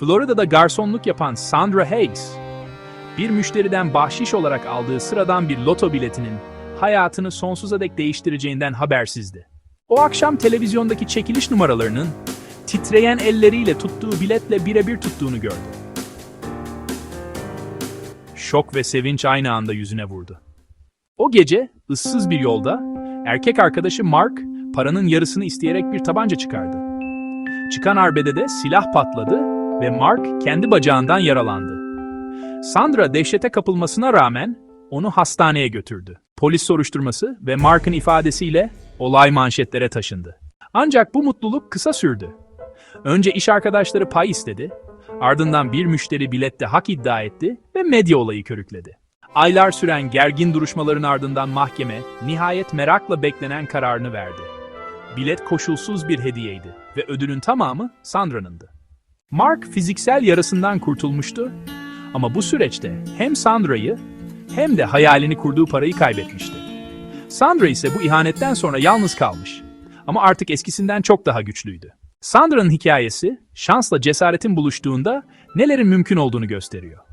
Florida'da garsonluk yapan Sandra Hayes, bir müşteriden bahşiş olarak aldığı sıradan bir loto biletinin hayatını sonsuza dek değiştireceğinden habersizdi. O akşam televizyondaki çekiliş numaralarının titreyen elleriyle tuttuğu biletle birebir tuttuğunu gördü. Şok ve sevinç aynı anda yüzüne vurdu. O gece ıssız bir yolda erkek arkadaşı Mark paranın yarısını isteyerek bir tabanca çıkardı. Çıkan arbedede silah patladı ve Mark kendi bacağından yaralandı. Sandra dehşete kapılmasına rağmen onu hastaneye götürdü. Polis soruşturması ve Mark'ın ifadesiyle olay manşetlere taşındı. Ancak bu mutluluk kısa sürdü. Önce iş arkadaşları pay istedi, ardından bir müşteri bilette hak iddia etti ve medya olayı körükledi. Aylar süren gergin duruşmaların ardından mahkeme nihayet merakla beklenen kararını verdi. Bilet koşulsuz bir hediyeydi ve ödülün tamamı Sandra'nındı. Mark fiziksel yarasından kurtulmuştu ama bu süreçte hem Sandra'yı hem de hayalini kurduğu parayı kaybetmişti. Sandra ise bu ihanetten sonra yalnız kalmış ama artık eskisinden çok daha güçlüydü. Sandra'nın hikayesi şansla cesaretin buluştuğunda nelerin mümkün olduğunu gösteriyor.